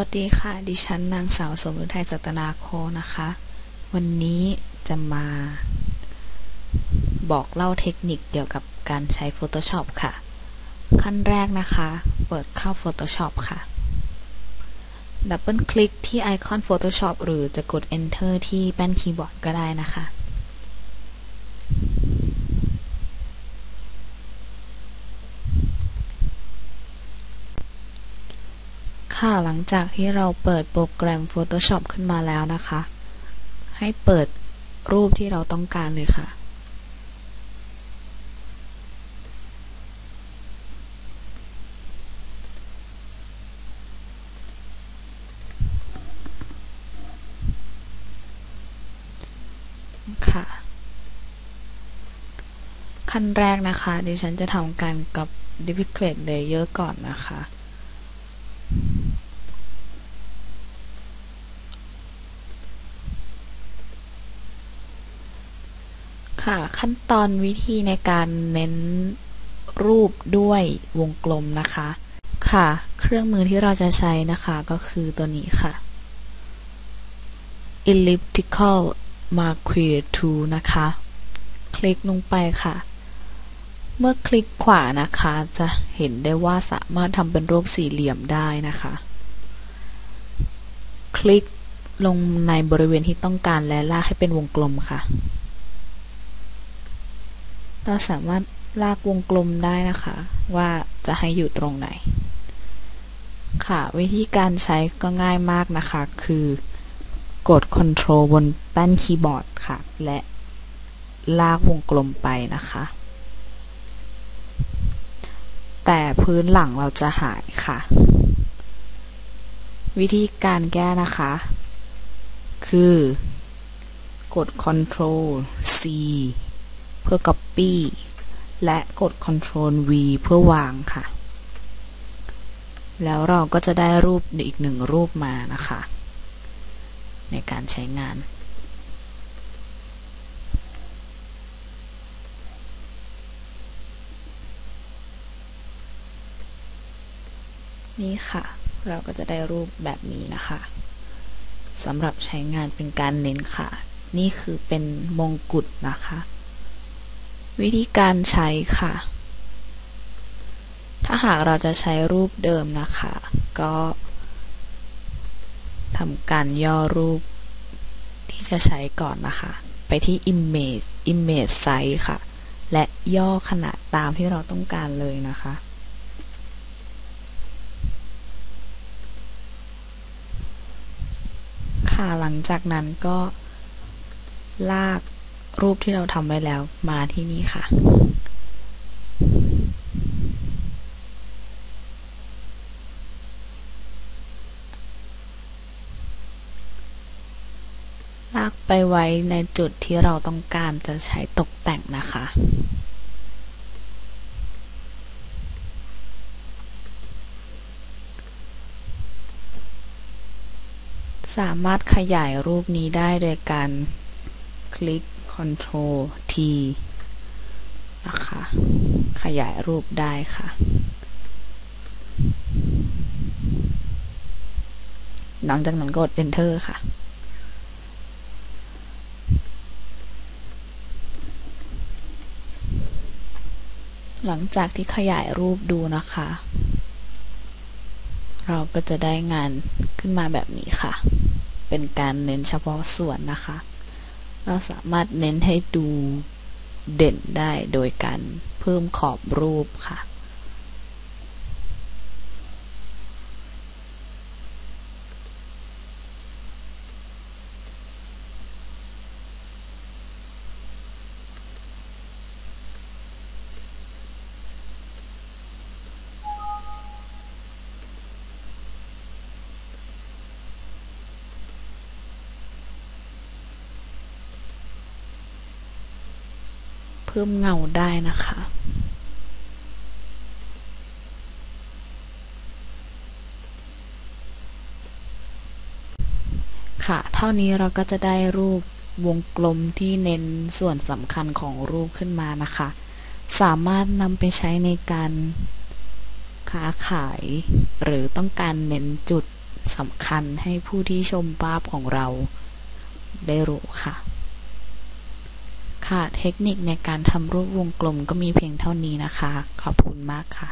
วัสดีค่ะ ดิฉันนางสาวสมฤทัยจัตนาโคนะคะ วันนี้จะมาบอกเล่าเทคนิคเกี่ยวกับการใช้ Photoshop ค่ะ ขั้นแรกนะคะ เปิดเข้า Photoshop ค่ะ ดับเบิลคลิกที่ไอคอน Photoshop หรือจะกด Enter ที่แป้นคีย์บอร์ดก็ได้นะคะ ค่ะ หลังจากที่เราเปิดโปรแกรม Photoshop ขึ้นมาแล้วนะคะ ให้เปิดรูปที่เราต้องการเลยค่ะ ค่ะ ขั้นแรกนะคะดิฉันจะทำการกับ Duplicate Layer ก่อนนะคะ ค่ะ ขั้นตอนวิธีในการเน้นรูปด้วยวงกลมนะคะ ค่ะ เครื่องมือที่เราจะใช้นะคะก็คือตัวนี้ค่ะ elliptical marquee tool นะคะ คลิกลงไปค่ะ เมื่อคลิกขวานะคะ จะเห็นได้ว่าสามารถทำเป็นรูปสี่เหลี่ยมได้นะคะ คลิกลงในบริเวณที่ต้องการและลากให้เป็นวงกลมค่ะ เราสามารถลากวงกลมได้นะคะ ว่าจะให้อยู่ตรงไหน ค่ะ วิธีการใช้ก็ง่ายมากนะคะ คือกด Ctrl บนแป้นคีย์บอร์ดค่ะ และลากวงกลมไปนะคะ แต่พื้นหลังเราจะหายค่ะ วิธีการแก้นะคะ คือกด Ctrl C เพื่อ Copy และกด Ctrl V เพื่อวางค่ะ แล้วเราก็จะได้รูปอีกหนึ่งรูปมานะคะ ในการใช้งานนี่ค่ะ เราก็จะได้รูปแบบนี้นะคะสำหรับใช้งานเป็นการเน้นค่ะ นี่คือเป็นมงกุฎนะคะ วิธีการใช้ค่ะ ถ้าหากเราจะใช้รูปเดิมนะคะ ก็ทำการย่อรูปที่จะใช้ก่อนนะคะ ไปที่ image image size ค่ะ และย่อขนาดตามที่เราต้องการเลยนะคะค่ะหลังจากนั้นก็ลาก รูปที่เราทำไว้แล้วมาที่นี่ค่ะ ลากไปไว้ในจุดที่เราต้องการจะใช้ตกแต่งนะคะสามารถขยายรูปนี้ได้โดยการคลิก Ctrl T นะคะ ขยายรูปได้ค่ะ หลังจากนั้นกด Enter ค่ะ หลังจากที่ขยายรูปดูนะคะ เราก็จะได้งานขึ้นมาแบบนี้ค่ะ เป็นการเน้นเฉพาะส่วนนะคะ เราสามารถเน้นให้ดูเด่นได้โดยการเพิ่มขอบรูปค่ะ พิ่มเงาได้นะคะค่ะ เท่านี้เราก็จะได้รูปวงกลมที่เน้นส่วนสำคัญของรูปขึ้นมานะคะ สามารถนำไปใช้ในการค้าขาย หรือต้องการเน้นจุดสำคัญให้ผู้ที่ชมภาพของเราได้รู้ค่ะ ค่ะ เทคนิคในการทำรูปวงกลมก็มีเพียงเท่านี้นะคะ ขอบคุณมากค่ะ